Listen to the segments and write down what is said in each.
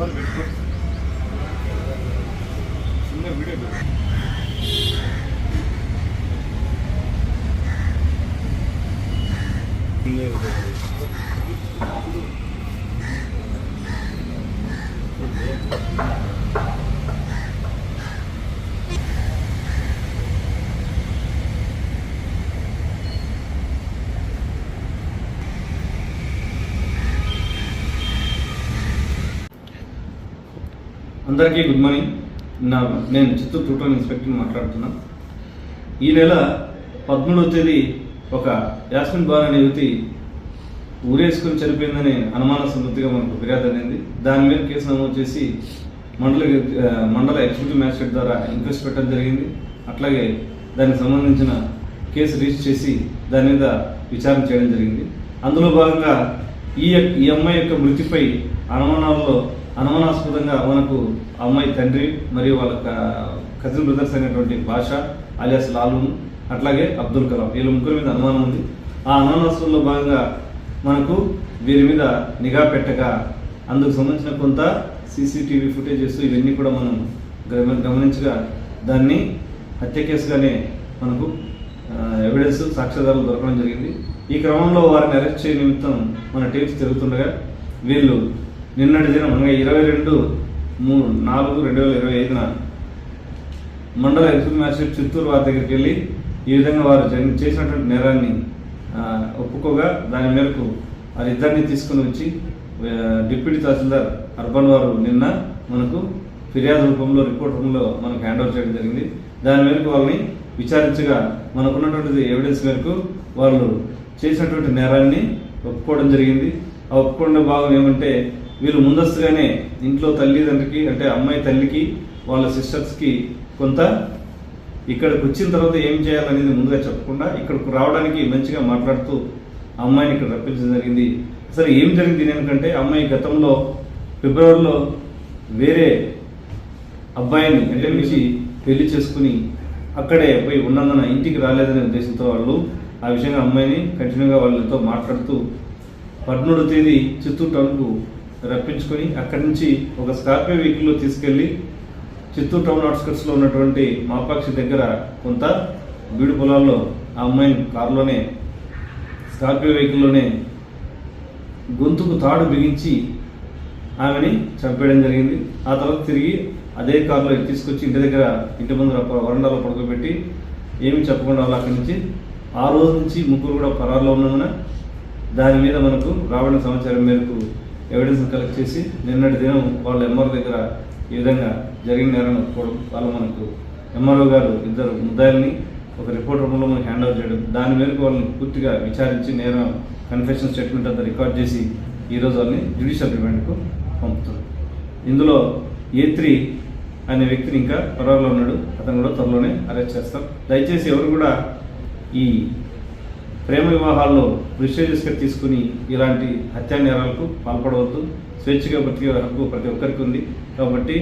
Number வெட்டு இந்த வீடு Thank you. అందరికీ గుడ్ మార్నింగ్. నా నేను చిత్తూరు టూటల్ ఇన్స్పెక్టర్ మాట్లాడుతున్నా. ఈ నెల పదమూడవ తేదీ ఒక యాస్మిన్ బాన్ అనే యువతి ఊరేసుకుని చనిపోయిందని అనుమాన సమృద్ధిగా మనకు ఫిర్యాదు అనేది దాని మీద కేసు నమోదు చేసి మండల మండల ఎగ్జిక్యూటివ్ మ్యాజిస్ట్రేట్ ద్వారా ఇంక్వెస్ట్ పెట్టడం జరిగింది. అట్లాగే దానికి సంబంధించిన కేసు రిజిస్టర్ చేసి దాని మీద విచారణ చేయడం జరిగింది. అందులో భాగంగా ఈ యొక్క- ఈ అమ్మాయి యొక్క మృతిపై అనుమానాల్లో అనుమానాస్పదంగా మనకు అమ్మాయి తండ్రి మరియు వాళ్ళ కజిన్ బ్రదర్స్ అయినటువంటి భాష అలియాస్ లాలూన్ అట్లాగే అబ్దుల్ కలాం. వీళ్ళ ముగ్గురు మీద అనుమానం ఉంది. ఆ అనుమానాస్పదంలో భాగంగా మనకు వీరి మీద నిఘా పెట్టగా అందుకు సంబంధించిన కొంత సీసీటీవీ ఫుటేజెస్ ఇవన్నీ కూడా మనం గమ- గమనించగా దాన్ని హత్య కేసుగానే మనకు ఎవిడెన్స్ సాక్ష్యాధారాలు దొరకడం జరిగింది. ఈ క్రమంలో వారిని అరెస్ట్ చేయ నిమిత్తం మన టీమ్స్ తిరుగుతుండగా వీళ్ళు నిన్నటి దినం అనగా ఇరవై రెండు మూడు నాలుగు రెండు వేల ఇరవై ఐదున మండల ఎగ్జిక్యూటివ్ మ్యాజిస్ట్రేట్ చిత్తూరు వారి దగ్గరికి వెళ్ళి ఈ విధంగా వారు చేసినటువంటి నేరాన్ని ఒప్పుకోగా దాని మేరకు వారిద్దరిని తీసుకుని వచ్చి డిప్యూటీ తహసీల్దార్ అర్బన్ వారు నిన్న మనకు ఫిర్యాదు రూపంలో రిపోర్ట్ రూపంలో మనకు హ్యాండ్ ఓవర్ చేయడం జరిగింది. దాని మేరకు వాళ్ళని విచారించగా మనకున్నటువంటిది ఎవిడెన్స్ మేరకు వాళ్ళు చేసినటువంటి నేరాన్ని ఒప్పుకోవడం జరిగింది. ఆ ఒప్పుకోవడం భాగం ఏమంటే వీళ్ళు ముందస్తుగానే ఇంట్లో తల్లిదండ్రికి అంటే అమ్మాయి తల్లికి వాళ్ళ సిస్టర్స్కి కొంత ఇక్కడికి వచ్చిన తర్వాత ఏం చేయాలనేది ముందుగా చెప్పకుండా ఇక్కడికి రావడానికి మంచిగా మాట్లాడుతూ ఆ అమ్మాయిని ఇక్కడ రప్పించడం జరిగింది. అసలు ఏం జరిగింది ఎందుకంటే అమ్మాయి గతంలో ఫిబ్రవరిలో వేరే అబ్బాయిని అంటే మించి పెళ్ళి చేసుకుని అక్కడే పోయి ఉన్నందున ఇంటికి రాలేదనే ఉద్దేశంతో వాళ్ళు ఆ విషయంగా అమ్మాయిని కంటిన్యూగా వాళ్ళతో మాట్లాడుతూ పదమూడవ తేదీ చిత్తూరు టౌన్కు రప్పించుకొని అక్కడి నుంచి ఒక స్కార్పియో వెహికల్లో తీసుకెళ్ళి చిత్తూరు టౌన్ అవుట్స్కట్స్లో ఉన్నటువంటి మాపాక్షి దగ్గర కొంత బీడు పొలాల్లో ఆ అమ్మాయిని కారులోనే స్కార్పియో వెహికల్లోనే గొంతుకు తాడు బిగించి ఆమెని చంపేయడం జరిగింది. ఆ తర్వాత తిరిగి అదే కారులో తీసుకొచ్చి ఇంటి దగ్గర ఇంటి ముందర వరండాలో పడుకోబెట్టి ఏమి చెప్పకుండా వాళ్ళు అక్కడి నుంచి ఆ రోజు నుంచి ముగ్గురు కూడా పరారులో ఉన్నందున దాని మీద మనకు రావడం సమాచారం మేరకు ఎవిడెన్స్ కలెక్ట్ చేసి నిన్నటి దినం వాళ్ళ ఎంఆర్ దగ్గర ఈ విధంగా జరిగిన నేరం ఒప్పుకోవడం వాళ్ళు మనకు ఎంఆర్ఓ గారు ఇద్దరు ముద్దాయిల్ని ఒక రిపోర్ట్ రూపంలో మనకు హ్యాండ్ ఓవర్ చేయడం దాని మేరకు వాళ్ళని పూర్తిగా విచారించి నేరం కన్ఫెషన్ స్టేట్మెంట్ అంతా రికార్డ్ చేసి ఈరోజు వాళ్ళని జ్యుడిషియల్ రిమాండ్కు పంపుతారు ఇందులో ఏ త్రీ అనే వ్యక్తిని ఇంకా పరారులో ఉన్నాడు. అతను కూడా త్వరలోనే అరెస్ట్ చేస్తాం దయచేసి ఎవరు కూడా ఈ ప్రేమ వివాహాల్లో ప్రిస్టేజెస్గా తీసుకుని ఇలాంటి హత్యా నేరాలకు పాల్పడవద్దు. స్వేచ్ఛగా బ్రతికే హక్కు ప్రతి ఒక్కరికి ఉంది. కాబట్టి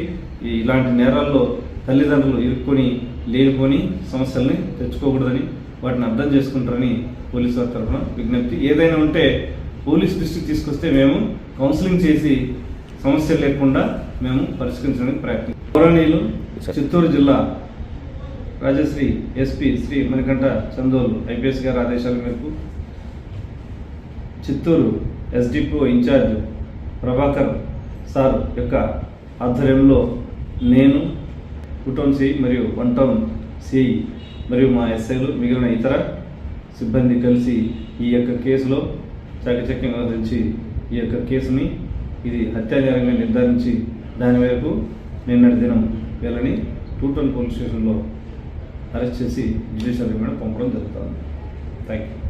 ఇలాంటి నేరాల్లో తల్లిదండ్రులు ఇరుక్కొని లేనిపోని సమస్యల్ని తెచ్చుకోకూడదని వాటిని అర్థం చేసుకుంటారని పోలీసు వారి తరఫున విజ్ఞప్తి. ఏదైనా ఉంటే పోలీస్ దృష్టికి తీసుకొస్తే మేము కౌన్సిలింగ్ చేసి సమస్యలు లేకుండా మేము పరిష్కరించడానికి ప్రయత్నం గౌరవనీయులు చిత్తూరు జిల్లా రాజశ్రీ ఎస్పీ శ్రీ మణికంఠ చందోలు ఐపీఎస్ గారి ఆదేశాల మేరకు Chittoor SDPO incharge Prabhakar sir యొక్క ఆధ్వర్యంలో నేను కుటౌన్ సిఐ మరియు వన్ టౌన్ సిఐ మరియు మా ఎస్ఐలు మిగిలిన ఇతర సిబ్బంది కలిసి ఈ యొక్క కేసులో చాకచక్యం వ్యవహరించి ఈ యొక్క కేసుని ఇది హత్యానేరంగా నిర్ధారించి దాని మేరకు నిన్నటి దినం వీళ్ళని టూటన్ పోలీస్ స్టేషన్లో అరెస్ట్ చేసి జ్యుడిషియల్ రిమాండ్ పంపడం జరుగుతుంది. Thank you